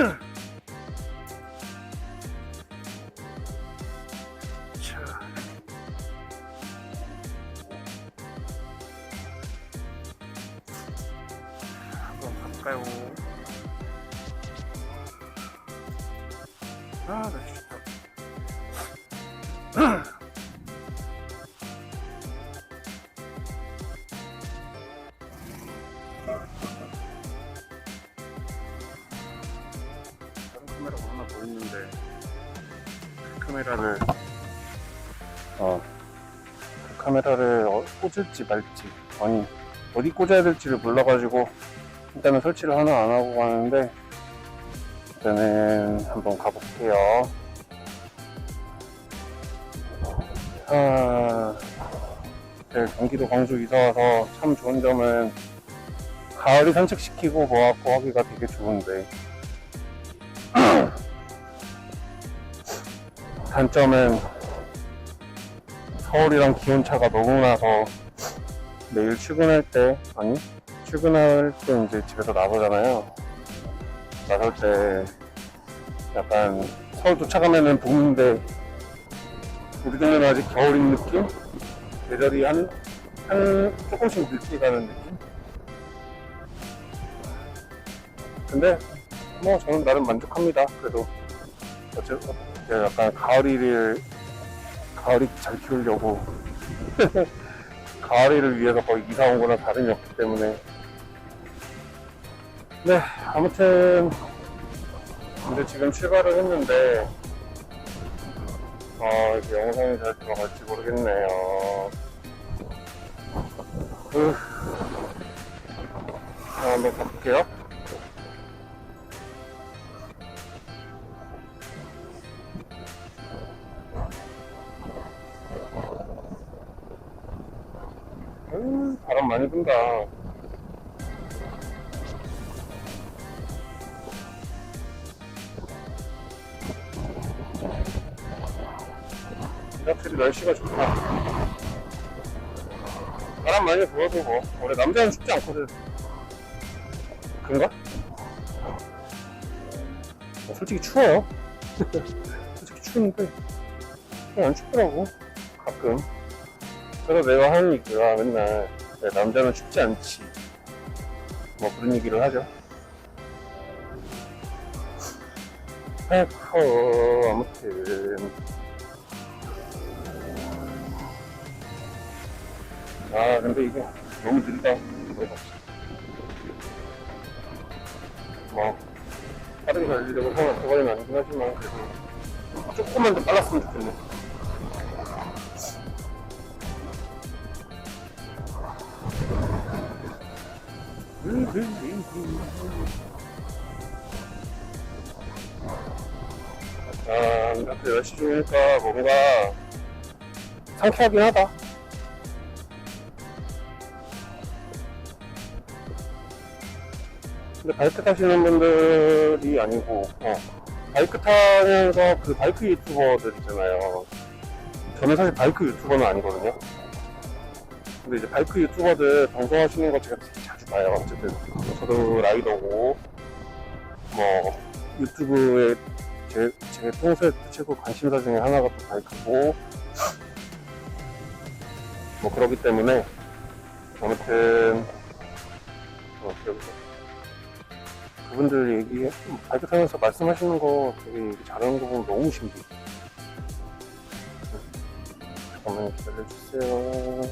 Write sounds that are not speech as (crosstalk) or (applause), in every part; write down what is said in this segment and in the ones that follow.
자. 한번 가볼까요? 아, 날 더 있는데 그 카메라를 어, 그 카메라를 어, 꽂을지 말지. 아니 어디 꽂아야 될지를 몰라가지고 일단은 설치를 하나 안 하고 가는데 일단은 한번 가볼게요. 아, 네, 경기도 광주 이사 와서 참 좋은 점은 가을이 산책시키고 뭐 하고 하기가 되게 좋은데 단점은 서울이랑 기온차가 너무 나서 매일 출근할 때 아니 출근할 때 이제 집에서 나서잖아요 나설 때 약간 서울 도착하면은 봄인데 우리 동네는 아직 겨울인 느낌? 계절이 한, 한 조금씩 늦게 가는 느낌? 근데 뭐 저는 나름 만족합니다 그래도 어쨌든 약간 가을이를 가을이 잘 키우려고 (laughs) 가을이를 위해서 거의 이사 온 거나 다름이 없기 때문에. 네 아무튼 근데 지금 출발을 했는데 아 이게 영상이 잘 들어갈지 모르겠네요. 으. 자, 한번 가볼게요 음, 바람 많이 분다. 확실히 날씨가 좋다. 바람 많이 불어도 뭐, 원래 남자는 춥지 않거든. 그런가? 어, 솔직히 추워요. (laughs) 솔직히 추운데, 안 춥더라고. 가끔. 그래서 내가 얘기가 맨날 야, 남자는 춥지 않지. 뭐 그런 얘기를 하죠. 에코 아무튼. 아 근데 이게 너무 느리다. 뭐 빠르게 달리려고 생각 그거는 아니긴 하지만 그래도 조금만 더 빨랐으면 좋겠네 아, 이렇게 열시 중이니까 뭔가 상쾌하긴 하다. 근데 바이크 타시는 분들이 아니고, 어, 바이크 타면서 그 바이크 유튜버들 있잖아요. 저는 사실 바이크 유튜버는 아니거든요. 근데 이제 바이크 유튜버들 방송하시는 거 제가 봐요. 어쨌든 저도 라이더고 뭐 유튜브에 제, 제 평소에 최고 관심사 중에 하나가 또 바이크고 뭐 그러기 때문에 아무튼 어, 그분들 얘기 바이크 타면서 말씀하시는 거 되게 잘하는 거 보면 너무 신기해. 잠깐만 기다려주세요.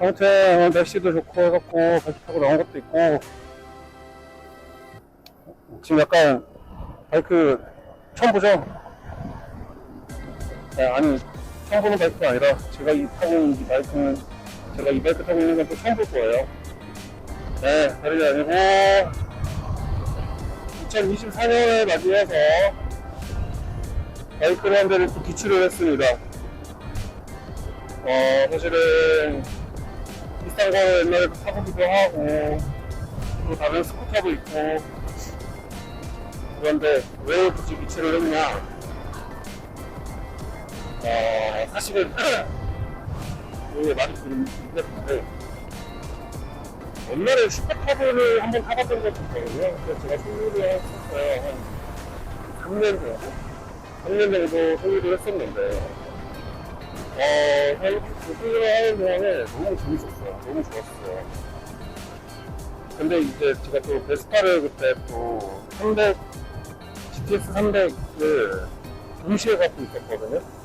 아무튼 오늘 날씨도 좋고 해갖고 바이크 타고 나온 것도 있고 지금 약간 바이크 처음 보죠? 네, 아니 처음 보는 바이크가 아니라 제가 이 타고 있는 이 바이크는 제가 이 바이크 타고 있는 건 또 처음 볼 거예요 네 다름이 아니고 2024년을 맞이해서 바이크를 한 대를 또 기출을 했습니다. 어, 사실은 비싼 거 옛날에 타보기도 하고, 또 다른 스쿠터도 있고, 그런데 왜 굳이 기출을 했냐? 어, 사실은 (clears throat) 이게 많이 들리는데 옛날에 슈퍼카브를 한번 타봤던 적이 있거든요. 그래서 제가 소유를 했었어요. 한 3년 정도? 3년 정도 소유를 했었는데 어, 그 소유를 하는 동안에 너무 재밌었어요. 너무 좋았어요. 근데 이제 제가 또 베스파를 그때 또 300, GTS 300을 동시에 갖고 있었거든요.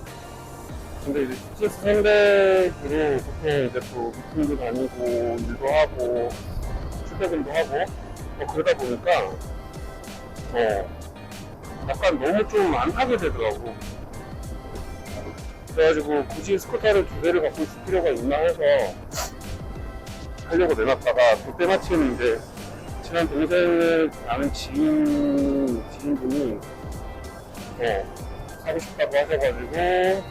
근데 이제 GTS 300으로 보통 이제 또 미팅도 다니고, 일도 하고, 출퇴근도 하고, 뭐 그러다 보니까, 어, 약간 너무 좀 안 타게 되더라고. 그래가지고 굳이 스쿠터를 두 대를 갖고 있을 필요가 있나 해서 하려고 내놨다가 그때 마침 이제 친한 동생을 아는 지인, 지인분이 어, 사고 싶다고 하셔가지고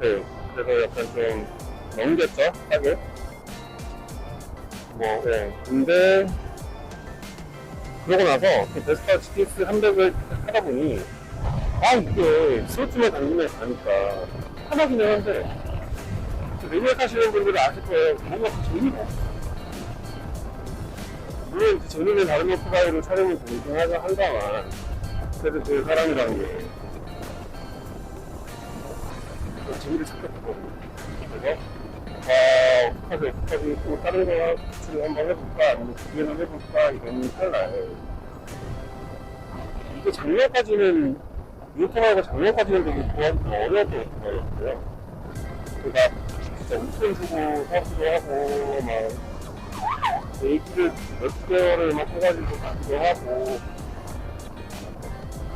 네, 그래서 약간 좀 넘겼죠, 사을 뭐, 네. 근데 그러고 나서 그 베스파 GTS 300을 타다 보니 아 이게 스로틀만 당기면 가니까 편하기는 한데 매니아 타시는 분들은 아실 거예요. 뭔가 그 재미가. 물론 그 재미는 다른 오토바이로 촬영을 되긴 하자 한다만 그래도 그 사람이라는 게 재미를 찾겠거든요. 그래서 아 어떡하지 어떡하지 또 다른 거 추를 한번 해볼까? 아니면 구매를 해볼까? 이런 탈날 이게 작년까지는 이 오토바이가 작년까지는 되게 구하기 어려웠던 오토바이였어요. 그러니까 진짜 웃돈 주고 사기도 하고 막 얘기를 몇 개월을 막 해가지고 가기도 하고.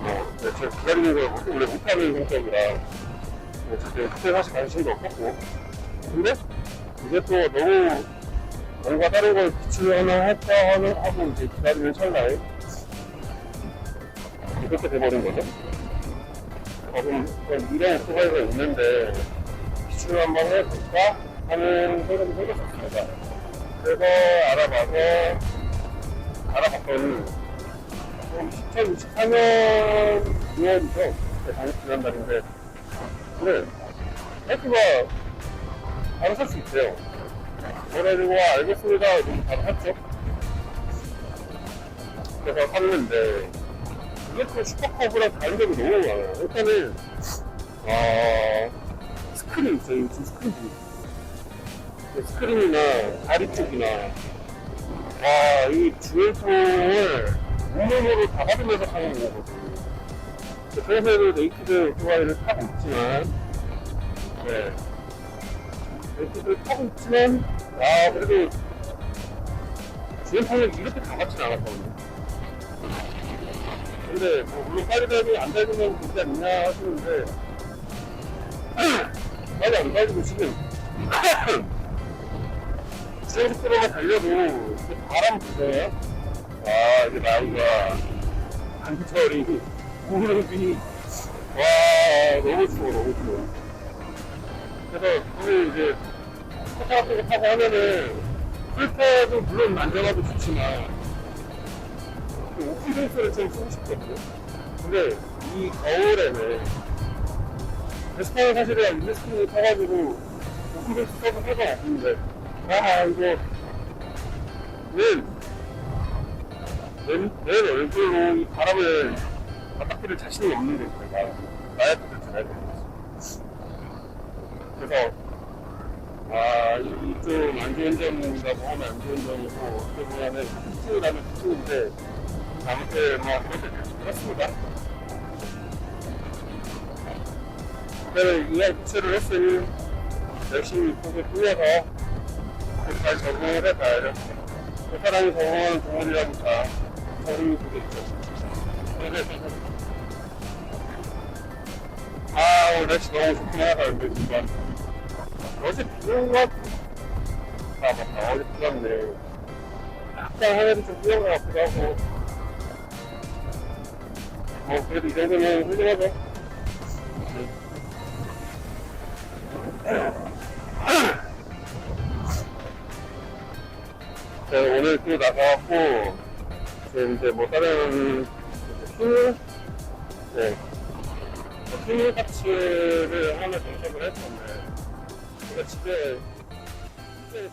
뭐 네, 제가 기다리는 걸 못- 원래 못하는 성격이라 그때 사실 관심도 없었고 근데 이제 또 너무 뭔가 다른 걸 기출 하나 할까 하는 하고 이제 기다리는 찰나에 그렇게 돼버린 거죠. 어, 그럼 이런 오토바이가 있는데 기출을 한번 해볼까 하는 생각이 생겼었습니다. 그래서 알아봐서 알아봤더니 2024년 6월이죠. 당시 지난달인데 근데 F가 바로 살 수 있대요. 그래가지고 알겠습니다. 이렇게 바로 샀죠. 그래서 샀는데 이게 또 슈퍼커브랑 다른 점이 너무 많아요. 일단은 어, 스크린 있어요. 요즘 스크린? 그 스크린이나 다리 쪽이나 와, 이 주얼통을 온몸으로 다 받으면서 타는 거거든요. 그래서 네이키드 오토바이를 타고 있지만 네. 네이키드를 타고 있지만 아 그래도 주행판을 이렇게 다 받진 않았거든요. 근데 뭐 물론 빨리 달고 안 달리면 문제 있냐 하시는데 (clears throat) 빨리 안 달리고 지금 (clears throat) 주행 속도로만 달려도 이렇게 바람 부어요. 아 이제 나이가 한철이 무릎이 와 너무 추워 너무 추워. 그래서 오늘 이제 스타 같은 거 타고 하면은 풀패도 물론 안전하고 좋지만 오피센스를 좀 쓰고 싶거든요. 근데 이 겨울에는 베스파는 사실은 인데스크를 타가지고 오피센스 써도 상관없는데 아 이거 내, 내, 내 얼굴로 이 바람을 맞닥뜨릴 자신이 없는 거예요. 나, 나한테도 잘 모르겠어. 그래서 아, 이좀 안 좋은 점이라고 하면 안 좋은 점이고, 어떻게 보면은 특징이라면 특징인데, 아무튼 뭐 그렇게 그렇습니다. 그래서 이날 구체를 했으니 열심히 고개 뿌려서 잘 적응을 해봐야죠. 그 사람이 적응하는 동물이라고 다 적응이 되겠죠. 아 오늘 날씨 너무 하다 근데 진짜 어제 비온 것 아, 맞다. 어제 비 왔네. 약간 하늘이 좀 뿌연 것 같기도 하고. 뭐, 그래도 이 정도면 훌륭하죠. 네, 오늘 또 나가갖고, 이제 뭐 다른, 술, 네. 스물박스를 하나 할 건데 제가 집에 집에